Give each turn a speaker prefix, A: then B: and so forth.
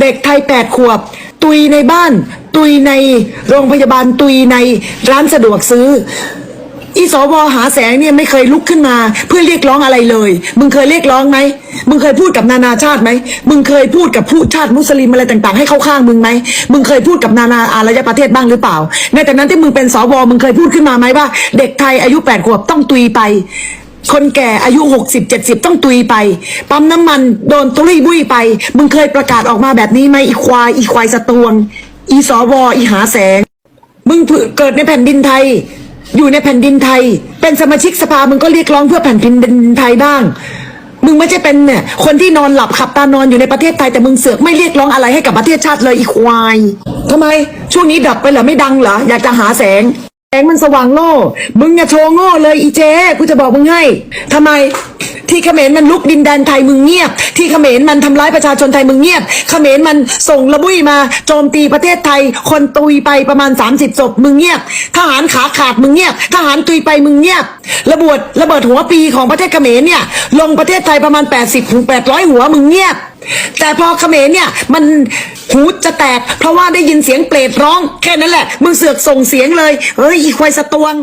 A: เด็กไทยแปดขวบ ตุยในบ้าน ตุยในโรงพยาบาลตุยในร้านสะดวกซื้ออีสวหาแสงเนี่ยไม่เคยลุกขึ้นมา เพื่อเรียกร้องอะไรเลย มึงเคยเรียกร้องไหม มึงเคยพูดกับนานาชาติไหม มึงเคยพูดกับผู้ชาติมุสลิมอะไรต่างๆ ให้เข้าข้างมึงไหม มึงเคยพูดกับนานาอารยประเทศบ้างหรือเปล่า ในแต่นั้นที่มึงเป็นสวมึงเคยพูดขึ้นมาไหมว่า เด็กไทยอายุแปดขวบต้องตุยไป คนแก่อายุหกสิบเจ็ดสิบต้องตุยไป ปั๊มน้ำมันโดนตุยบุ้ยไป มึงเคยประกาศออกมาแบบนี้ไหมอีควายอีควายสะตวง อีสวอีหาแสง มึงเกิดในแผ่นดินไทย อยู่ในแผ่นดินไทย เป็นสมาชิกสภามึงก็เรียกร้องเพื่อแผ่นดินไทยบ้างมึงไม่ใช่เป็นเนี่ยคนที่นอนหลับขับตานอนอยู่ในประเทศไทยแต่มึงเสือกไม่เรียกร้องอะไรให้กับประเทศชาติเลยอีควายทำไม ช่วงนี้ดับไปเหรอไม่ดังเหรออยากจะหาแสง แสงมันสว่างโง่ มึงอย่าโชว์โง่เลยอีเจกูจะบอกมึงให้ทำไมที่เขมรมันลุกดินแดนไทยมึงเงียบ ที่เขมรมันทำร้ายประชาชนไทยมึงเงียบ เขมรมันส่งระบุยมาโจมตีประเทศไทย คนตุยไปประมาณ 30ศพมึงเงียบ ทหารขาขาดมึงเงียบ ทหารตุยไปมึงเงียบระเบิดระเบิดหัวปีของประเทศเขมรเนี่ยลงประเทศไทยประมาณ 80ถึง800 หัวมึงเงียบ แต่พอเขมรเนี่ยมันหูจะแตก เพราะว่าได้ยินเสียงเปรตร้อง แค่นั้นแหละ มึงเสือกส่งเสียงเลยเฮ้ยอีควายสะตวง